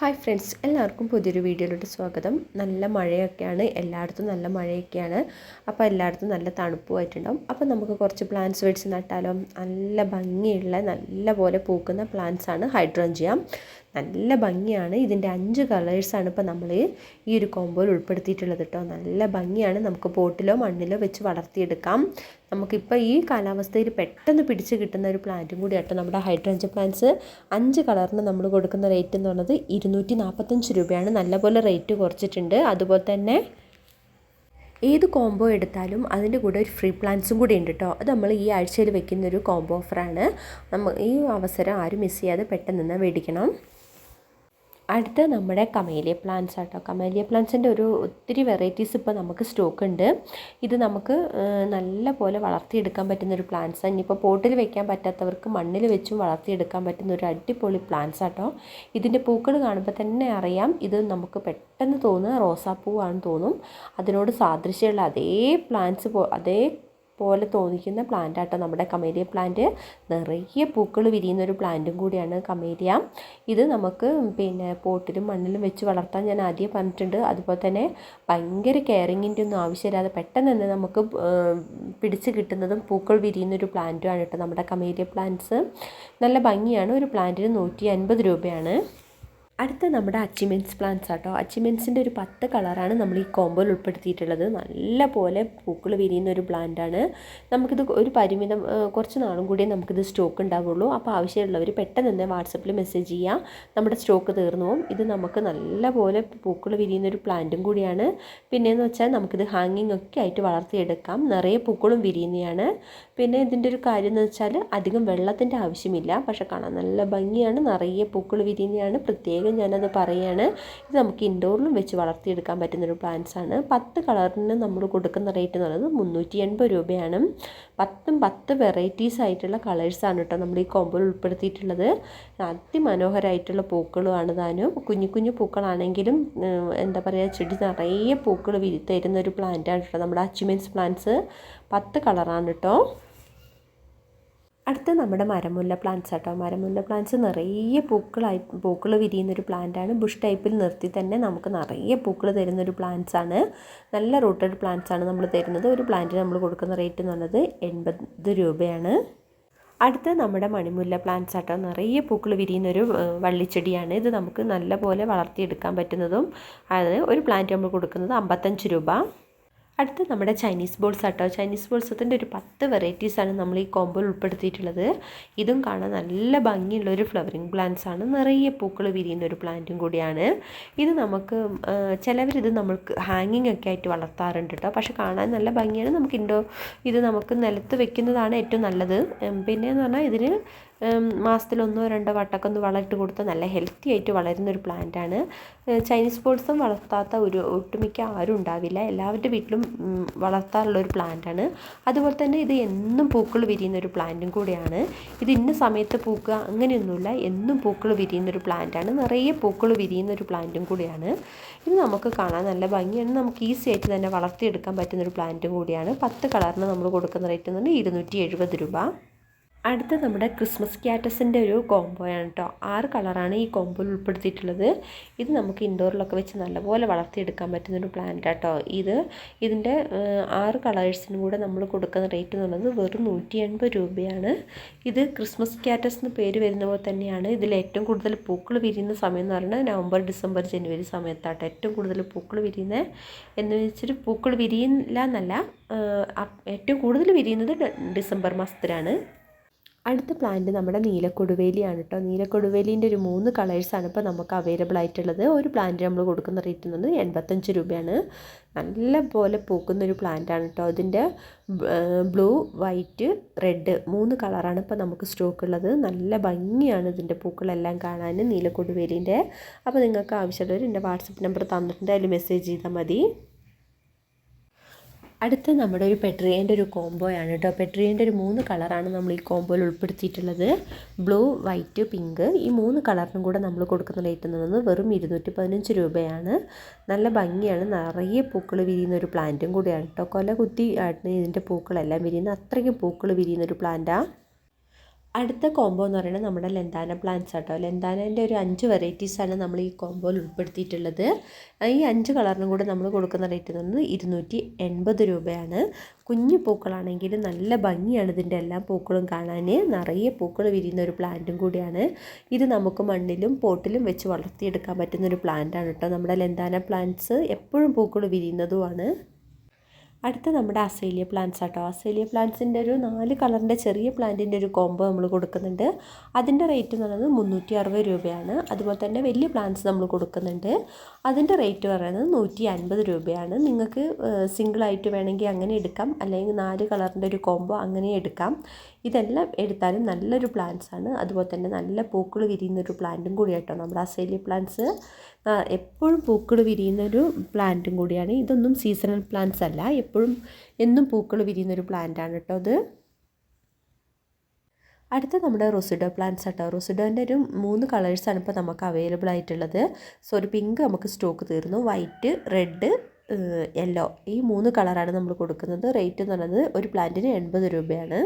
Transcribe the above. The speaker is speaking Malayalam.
ഹായ് ഫ്രണ്ട്സ് എല്ലാവർക്കും പുതിയൊരു വീഡിയോയിലോട്ട് സ്വാഗതം. നല്ല മഴയൊക്കെയാണ് എല്ലായിടത്തും നല്ല മഴയൊക്കെയാണ്. അപ്പോൾ എല്ലായിടത്തും നല്ല തണുപ്പുമായിട്ടുണ്ടാവും. അപ്പോൾ നമുക്ക് കുറച്ച് പ്ലാന്റ്സ് മേടിച്ച് നട്ടാലോ? നല്ല ഭംഗിയുള്ള നല്ല പോലെ പൂക്കുന്ന പ്ലാന്റ്സാണ് ഹൈഡ്രോഞ്ചിയ നല്ല ഭംഗിയാണ്. ഇതിന്റെ അഞ്ച് കളേഴ്സാണ് ഇപ്പോൾ നമ്മൾ ഈ ഒരു കോമ്പോയിൽ ഉൾപ്പെടുത്തിയിട്ടുള്ളത് കേട്ടോ നല്ല ഭംഗിയാണ്. നമുക്ക് പോട്ടിലോ മണ്ണിലോ വെച്ച് വളർത്തിയെടുക്കാം. നമുക്കിപ്പോൾ ഈ കാലാവസ്ഥയിൽ പെട്ടെന്ന് പിടിച്ച് കിട്ടുന്ന ഒരു പ്ലാന്റും കൂടി കേട്ടോ നമ്മുടെ ഹൈഡ്രഞ്ച പ്ലാന്റ്സ് അഞ്ച് കളറിന് നമ്മൾ കൊടുക്കുന്ന റേറ്റ് എന്ന് പറയുന്നത് ഇരുന്നൂറ്റി നാൽപ്പത്തഞ്ച് രൂപയാണ്. നല്ലപോലെ റേറ്റ് കുറച്ചിട്ടുണ്ട്. അതുപോലെ തന്നെ ഏത് കോംബോ എടുത്താലും അതിന്റെ കൂടെ ഒരു ഫ്രീ പ്ലാൻസും കൂടി ഉണ്ട് കേട്ടോ അത് നമ്മൾ ഈ ആഴ്ചയിൽ വെക്കുന്ന ഒരു കോംബോ ഓഫറാണ് നമ്മൾ ഈ അവസരം ആരും മിസ് ചെയ്യാതെ പെട്ടെന്ന് തന്നെ മേടിക്കണം. അടുത്ത നമ്മുടെ കമേലിയ പ്ലാന്റ്സ് ആട്ടോ. കമേലിയ പ്ലാന്റ്സിന്റെ ഒരു ഒത്തിരി വെറൈറ്റീസ് ഇപ്പോൾ നമുക്ക് സ്റ്റോക്ക് ഉണ്ട്. ഇത് നമുക്ക് നല്ല പോലെ വളർത്തിയെടുക്കാൻ പറ്റുന്ന ഒരു പ്ലാന്റ്സ് ഇനിയിപ്പോൾ പോട്ടിൽ വെക്കാൻ പറ്റാത്തവർക്ക് മണ്ണിൽ വെച്ചും വളർത്തിയെടുക്കാൻ പറ്റുന്ന ഒരു അടിപൊളി പ്ലാന്റ്സ് ആട്ടോ. ഇതിന്റെ പൂക്കൾ കാണുമ്പോൾ തന്നെ അറിയാം. ഇത് നമുക്ക് പെട്ടെന്ന് തോന്നുക റോസാപ്പൂവാണെന്ന് തോന്നും. അതിനോട് സാദൃശ്യമുള്ള അതേ പ്ലാന്റ്സ് അതേ പോലെ തോന്നിക്കുന്ന പ്ലാന്റ് ആട്ടോ നമ്മുടെ കമേരിയ പ്ലാന്റ് നിറയെ പൂക്കൾ വിരിയുന്ന ഒരു പ്ലാന്റും കൂടിയാണ് കമേരിയ ഇത് നമുക്ക് പിന്നെ പോട്ടിലും മണ്ണിലും വെച്ച് വളർത്താൻ ഞാൻ ആദ്യം പറഞ്ഞിട്ടുണ്ട്. അതുപോലെ തന്നെ ഭയങ്കര കെയറിങ്ങിന്റെ ഒന്നും ആവശ്യമില്ലാതെ പെട്ടെന്ന് തന്നെ നമുക്ക് പിടിച്ച് കിട്ടുന്നതും പൂക്കൾ വിരിയുന്ന ഒരു പ്ലാന്റുമാണ് കേട്ടോ നമ്മുടെ കമേരിയ പ്ലാന്റ്സ് നല്ല ഭംഗിയാണ്. ഒരു പ്ലാന്റിന് നൂറ്റി അൻപത് രൂപയാണ്. അടുത്ത നമ്മുടെ അച്ചിമെൻസ് പ്ലാന്റ്സ് ആട്ടോ. അച്ചിമെൻസിന്റെ ഒരു പത്ത് കളറാണ് നമ്മൾ ഈ കോമ്പോയിൽ ഉൾപ്പെടുത്തിയിട്ടുള്ളത്. നല്ല പോലെ പൂക്കൾ വിരിയുന്ന ഒരു പ്ലാന്റാണ് നമുക്കിത് ഒരു പരിമിതം കുറച്ച് നാളും കൂടിയേ നമുക്കിത് സ്റ്റോക്ക് ഉണ്ടാവുള്ളൂ. അപ്പോൾ ആവശ്യമുള്ളവർ പെട്ടെന്ന് തന്നെ വാട്സപ്പിൽ മെസ്സേജ് ചെയ്യുക നമ്മുടെ സ്റ്റോക്ക് തീർന്നു പോകും ഇത് നമുക്ക് നല്ല പോലെ പൂക്കൾ വിരിയുന്ന ഒരു പ്ലാന്റും കൂടിയാണ്. പിന്നെയെന്ന് വെച്ചാൽ നമുക്കിത് ഹാങ്ങിങ് ഒക്കെ ആയിട്ട് വളർത്തിയെടുക്കാം. നിറയെ പൂക്കളും വിരിയുന്നതാണ് പിന്നെ ഇതിന്റെ ഒരു കാര്യം എന്ന് വെച്ചാൽ അധികം വെള്ളത്തിന്റെ ആവശ്യമില്ല. പക്ഷേ കാണാൻ നല്ല ഭംഗിയാണ്. നിറയെ പൂക്കൾ വിരിയുന്നതാണ് പ്രത്യേകം ഞാനത് പറയുകയാണ് ഇത് നമുക്ക് ഇൻഡോറിലും വെച്ച് വളർത്തിയെടുക്കാൻ പറ്റുന്നൊരു ആണ്. പത്ത് കളറിന് നമ്മൾ കൊടുക്കുന്ന റേറ്റ് എന്ന് പറയുന്നത് മുന്നൂറ്റി എൺപത് രൂപയാണ്. പത്തും പത്ത് വെറൈറ്റീസ് ആയിട്ടുള്ള കളേഴ്സാണ് കേട്ടോ നമ്മൾ ഈ കോമ്പോയിൽ ഉൾപ്പെടുത്തിയിട്ടുള്ളത്. അതിമനോഹരമായിട്ടുള്ള പൂക്കളുമാണ് താനും. കുഞ്ഞു കുഞ്ഞു പൂക്കളാണെങ്കിലും എന്താ പറയുക ചെടി നിറയെ പൂക്കൾ വിരി തരുന്ന ഒരു ആണ് കേട്ടോ നമ്മുടെ അച്ചുമെൻസ് പ്ലാന്റ്സ് പത്ത് കളറാണ് കേട്ടോ. അടുത്ത നമ്മുടെ മരമുല്ല പ്ലാന്റ്സ് ആട്ടോ. മരമുല്ല പ്ലാന്റ്സ് നിറയെ പൂക്കളായി പൂക്കൾ വിരിയുന്ന ഒരു പ്ലാന്റാണ് ബുഷ് ടൈപ്പിൽ നിർത്തി തന്നെ നമുക്ക് നിറയെ പൂക്കൾ തരുന്ന ഒരു പ്ലാന്റ്സ് ആണ്. നല്ല റൂട്ടഡ് പ്ലാന്റ്സ് ആണ് നമ്മൾ തരുന്നത്. ഒരു പ്ലാന്റിന് നമ്മൾ കൊടുക്കുന്ന റേറ്റ് എന്ന് പറയുന്നത് എൺപത് രൂപയാണ്. അടുത്ത നമ്മുടെ മണിമുല്ല പ്ലാന്റ്സ് ആട്ടോ. നിറയെ പൂക്കൾ വിരിയുന്നൊരു വള്ളിച്ചെടിയാണ്. ഇത് നമുക്ക് നല്ലപോലെ വളർത്തിയെടുക്കാൻ പറ്റുന്നതും അതായത് ഒരു പ്ലാന്റ് നമ്മൾ കൊടുക്കുന്നത് അമ്പത്തഞ്ച് രൂപ. അടുത്ത് നമ്മുടെ ചൈനീസ് ബോൾസ് ആട്ടോ. ചൈനീസ് ബോൾസത്തിന്റെ ഒരു പത്ത് വെറൈറ്റീസാണ് നമ്മൾ ഈ കോമ്പോയിൽ ഉൾപ്പെടുത്തിയിട്ടുള്ളത്. ഇതും കാണാൻ നല്ല ഭംഗിയുള്ള ഒരു ഫ്ലവറിങ് പ്ലാന്റ്സ് ആണ്. നിറയെ പൂക്കൾ വിരിയുന്ന ഒരു പ്ലാന്റും കൂടിയാണ്. ഇത് നമുക്ക് ചിലവരിത് നമ്മൾക്ക് ഹാങ്ങിങ് ഒക്കെ ആയിട്ട് വളർത്താറുണ്ട് കേട്ടോ പക്ഷെ കാണാൻ നല്ല ഭംഗിയാണ്. നമുക്ക് ഇൻഡോ ഇത് നമുക്ക് നിലത്ത് വെക്കുന്നതാണ് ഏറ്റവും നല്ലത്. പിന്നെ എന്ന് പറഞ്ഞാൽ ഇതിന് മാസത്തിൽ ഒന്നോ രണ്ടോ വട്ടമൊക്കെ ഒന്ന് വളമിട്ട് കൊടുത്താൽ നല്ല ഹെൽത്തി ആയിട്ട് വളരുന്ന ഒരു പ്ലാന്റ് ആണ്. ചൈനീസ് ബോൾസും വളർത്താത്ത ഒരു ഒട്ടുമിക്ക ആരും ഉണ്ടാവില്ല. എല്ലാവരുടെ വീട്ടിലും വളർത്താറുള്ള ഒരു പ്ലാന്റ് ആണ്. അതുപോലെ തന്നെ ഇത് എന്നും പൂക്കൾ വിരിയുന്ന ഒരു പ്ലാന്റും കൂടിയാണ്. ഇത് ഇന്ന സമയത്ത് പൂക്കുക അങ്ങനെയൊന്നുമില്ല. എന്നും പൂക്കൾ വിരിയുന്ന ഒരു പ്ലാന്റ് ആണ്. നിറയെ പൂക്കൾ വിരിയുന്ന ഒരു പ്ലാന്റും കൂടിയാണ്. ഇത് നമുക്ക് കാണാൻ നല്ല ഭംഗിയാണ്. നമുക്ക് ഈസി ആയിട്ട് തന്നെ വളർത്തിയെടുക്കാൻ പറ്റുന്ന ഒരു പ്ലാന്റും കൂടിയാണ്. പത്ത് കളറിന് നമ്മൾ കൊടുക്കുന്ന റേറ്റ് എന്ന് പറഞ്ഞാൽ ഇരുന്നൂറ്റി രൂപ. അടുത്ത നമ്മുടെ ക്രിസ്മസ് ക്യാറ്റസിന്റെ ഒരു കോംബോയാണ് കേട്ടോ ആറ് കളറാണ് ഈ കോംബോയിൽ ഉൾപ്പെടുത്തിയിട്ടുള്ളത്. ഇത് നമുക്ക് ഇൻഡോറിലൊക്കെ വെച്ച് നല്ലപോലെ വളർത്തിയെടുക്കാൻ പറ്റുന്നൊരു പ്ലാന്റ് കേട്ടോ ഇത് ഇതിന്റെ ആറ് കളേഴ്സിനും കൂടെ നമ്മൾ കൊടുക്കുന്ന റേറ്റ് എന്ന് പറയുന്നത് വെറും നൂറ്റി എൺപത് രൂപയാണ്. ഇത് ക്രിസ്മസ് ക്യാറ്റസ് എന്ന് പേര് വരുന്ന പോലെ തന്നെയാണ്. ഇതിൽ ഏറ്റവും കൂടുതൽ പൂക്കൾ വിരിയുന്ന സമയം എന്ന് പറയുന്നത് നവംബർ ഡിസംബർ ജനുവരി സമയത്താട്ടോ ഏറ്റവും കൂടുതൽ പൂക്കൾ വിരിയുന്നത് എന്ന് വെച്ചിട്ട് പൂക്കൾ വിരിയില്ല എന്നല്ല ഏറ്റവും കൂടുതൽ വിരിയുന്നത് ഡിസംബർ മാസത്തിലാണ്. അടുത്ത പ്ലാന്റ് നമ്മുടെ നീലക്കൊടുവേലിയാണ് കേട്ടോ നീലക്കൊടുവേലിന്റെ ഒരു മൂന്ന് കളേഴ്സാണ് ഇപ്പോൾ നമുക്ക് അവൈലബിൾ ആയിട്ടുള്ളത്. ഒരു പ്ലാന്റ് നമ്മൾ കൊടുക്കുന്ന റേറ്റ് എന്ന് പറഞ്ഞാൽ എൺപത്തഞ്ച് രൂപയാണ്. നല്ല പോലെ പൂക്കുന്ന ഒരു പ്ലാന്റാണ് കേട്ടോ അതിന്റെ ബ്ലൂ വൈറ്റ് റെഡ് മൂന്ന് കളറാണ് ഇപ്പോൾ നമുക്ക് സ്റ്റോക്ക് ഉള്ളത്. നല്ല ഭംഗിയാണ് ഇതിന്റെ പൂക്കളെല്ലാം കാണാൻ നീലക്കൊടുവേലിന്റെ അപ്പോൾ നിങ്ങൾക്ക് ആവശ്യമുള്ളവർ എന്റെ വാട്സപ്പ് നമ്പർ തന്നിട്ടുണ്ട്. അതിൽ മെസ്സേജ് ചെയ്താൽ മതി. അടുത്ത നമ്മുടെ ഒരു പെട്രിയേന്റെ ഒരു കോംബോയാണ് കേട്ടോ. പെട്രിയേന്റെ ഒരു മൂന്ന് കളറാണ് നമ്മൾ ഈ കോംബോയിൽ ഉൾപ്പെടുത്തിയിട്ടുള്ളത്. Blue white pink. ഈ മൂന്ന് കളറിനും കൂടെ നമ്മൾ കൊടുക്കുന്ന റേറ്റ് എന്ന് വെറും ഇരുന്നൂറ്റി പതിനഞ്ച് രൂപയാണ്. നല്ല ഭംഗിയാണ്. നിറയെ പൂക്കൾ വിരിയുന്ന ഒരു പ്ലാന്റും കൂടിയാണ് കേട്ടോ. കൊല കുത്തി ആട്ടിന് ഇതിന്റെ പൂക്കളെല്ലാം വിരിയുന്ന അത്രയ്ക്കും പൂക്കൾ വിരിയുന്ന ഒരു പ്ലാന്റാണ് അടുത്ത കോംബോ എന്ന് പറയുന്നത് നമ്മുടെ ലെന്താന പ്ലാന്റ്സ് ആട്ടോ. ലെന്താനേന്റെ ഒരു അഞ്ച് വെറൈറ്റീസാണ് നമ്മൾ ഈ കോംബോയിൽ ഉൾപ്പെടുത്തിയിട്ടുള്ളത്. ഈ അഞ്ച് കളറിനും കൂടെ നമ്മൾ കൊടുക്കുന്ന റേറ്റ് എന്ന് പറയുന്നത് ഇരുന്നൂറ്റി എൺപത് രൂപയാണ്. കുഞ്ഞു പൂക്കളാണെങ്കിൽ നല്ല ഭംഗിയാണ് ഇതിന്റെ എല്ലാ പൂക്കളും കാണാൻ. നിറയെ പൂക്കൾ വിരിയുന്ന ഒരു പ്ലാന്റും കൂടിയാണ്. ഇത് നമുക്ക് മണ്ണിലും പോട്ടിലും വെച്ച് വളർത്തിയെടുക്കാൻ പറ്റുന്ന ഒരു പ്ലാന്റാണ് കേട്ടോ. നമ്മുടെ ലെന്താന പ്ലാന്റ്സ് എപ്പോഴും പൂക്കൾ വിരിയുന്നതുമാണ്. അടുത്ത നമ്മുടെ അസേലിയ പ്ലാന്റ്സ് ആട്ടോ. അസേലിയ പ്ലാന്റ്സിന്റെ ഒരു നാല് കളറിന്റെ ചെറിയ പ്ലാന്റിന്റെ ഒരു കോംബോ നമ്മൾ കൊടുക്കുന്നുണ്ട്. അതിന്റെ റേറ്റ് എന്ന് പറയുന്നത് മുന്നൂറ്റി അറുപത് രൂപയാണ്. അതുപോലെ തന്നെ വലിയ പ്ലാന്റ്സ് നമ്മൾ കൊടുക്കുന്നുണ്ട്. അതിന്റെ റേറ്റ് പറയുന്നത് നൂറ്റി അൻപത് രൂപയാണ്. നിങ്ങൾക്ക് സിംഗിളായിട്ട് വേണമെങ്കിൽ അങ്ങനെ എടുക്കാം. അല്ലെങ്കിൽ നാല് കളറിന്റെ ഒരു കോംബോ അങ്ങനെ എടുക്കാം. ഇതെല്ലാം എടുത്താലും നല്ലൊരു പ്ലാന്റ്സ് ആണ്. അതുപോലെ തന്നെ നല്ല പൂക്കൾ വിരിയുന്നൊരു പ്ലാന്റും കൂടിയാട്ടോ നമ്മുടെ അസേലിയ പ്ലാന്റ്സ് എപ്പോഴും പൂക്കൾ വിരിയുന്നൊരു പ്ലാന്റും കൂടിയാണ്. ഇതൊന്നും സീസണൽ പ്ലാന്റ്സ് അല്ല. എപ്പോഴും എന്നും പൂക്കൾ വിരിയുന്നൊരു ആണ് കേട്ടോ അത്. അടുത്ത നമ്മുടെ റൊസിഡോ പ്ലാന്റ്സ് ആട്ടോ. റൊസിഡോന്റെ ഒരു മൂന്ന് കളേഴ്സാണ് ഇപ്പോൾ നമുക്ക് അവൈലബിൾ ആയിട്ടുള്ളത്. സോ ഒരു പിങ്ക് നമുക്ക് സ്റ്റോക്ക് തീർന്നു. വൈറ്റ് റെഡ് യെല്ലോ ഈ മൂന്ന് കളറാണ് നമ്മൾ കൊടുക്കുന്നത്. റേറ്റ് എന്ന് പറയുന്നത് ഒരു പ്ലാന്റിന് എൺപത് രൂപയാണ്.